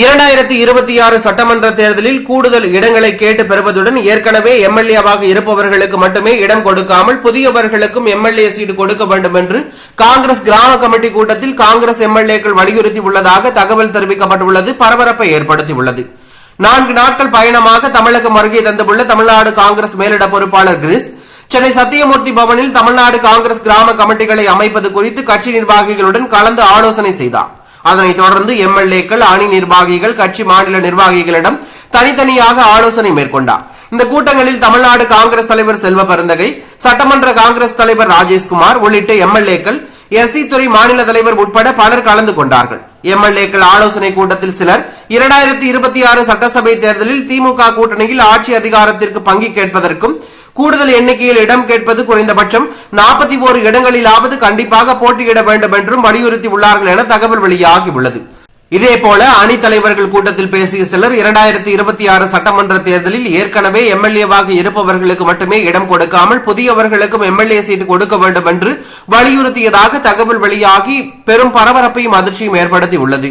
இரண்டாயிரத்தி இருபத்தி ஆறு சட்டமன்ற தேர்தலில் கூடுதல் இடங்களை கேட்டு பெறுவதுடன் ஏற்கனவே எம்எல்ஏவாக இருப்பவர்களுக்கு மட்டுமே இடம் கொடுக்காமல் புதியவர்களுக்கும் எம்எல்ஏ சீட்டு கொடுக்க வேண்டும் என்று காங்கிரஸ் கிராம கமிட்டி கூட்டத்தில் காங்கிரஸ் எம்எல்ஏக்கள் வலியுறுத்தி உள்ளதாக தகவல் தெரிவிக்கப்பட்டுள்ளது பரபரப்பை ஏற்படுத்தியுள்ளது. நான்கு நாட்கள் பயணமாக தமிழகம் வருகை தந்துள்ள தமிழ்நாடு காங்கிரஸ் மேலிட பொறுப்பாளர் கிரிஸ் சென்னை சத்தியமூர்த்தி பவனில் தமிழ்நாடு காங்கிரஸ் கிராம கமிட்டிகளை அமைப்பது குறித்து கட்சி நிர்வாகிகளுடன் கலந்து ஆலோசனை செய்தார். அதனைத் தொடர்ந்து எம்எல்ஏக்கள் அணி நிர்வாகிகள் கட்சி மாநில நிர்வாகிகளிடம் தனித்தனியாக ஆலோசனை மேற்கொண்டார். இந்த கூட்டங்களில் தமிழ்நாடு காங்கிரஸ் தலைவர் செல்வ பெருந்தகை சட்டமன்ற காங்கிரஸ் தலைவர் ராஜேஷ்குமார் உள்ளிட்ட எம்எல்ஏக்கள் எஸ்சி துறை மாநில தலைவர் உட்பட பலர் கலந்து கொண்டார்கள். எம்எல்ஏக்கள் ஆலோசனை கூட்டத்தில் சிலர் இரண்டாயிரத்தி இருபத்தி ஆறு சட்டசபை தேர்தலில் திமுக கூட்டணியில் ஆட்சி அதிகாரத்திற்கு பங்கு கேட்பதற்கும் கூடுதல் எண்ணிக்கையில் இடம் கேட்பது குறைந்தபட்சம் நாற்பத்தி ஓரு இடங்களிலாவது கண்டிப்பாக போட்டியிட வேண்டும் என்றும் வலியுறுத்தி உள்ளார்கள் என தகவல் வெளியாகியுள்ளது. இதேபோல அணித் தலைவர்கள் கூட்டத்தில் பேசிய சிலர் இரண்டாயிரத்தி இருபத்தி ஆறு சட்டமன்ற தேர்தலில் ஏற்கனவே எம்எல்ஏவாக இருப்பவர்களுக்கு மட்டுமே இடம் கொடுக்காமல் புதியவர்களுக்கும் எம்எல்ஏ சீட்டு கொடுக்க வேண்டும் என்று வலியுறுத்தியதாக தகவல் வெளியாகி பெரும் பரபரப்பையும் அதிர்ச்சியும் ஏற்படுத்தி உள்ளது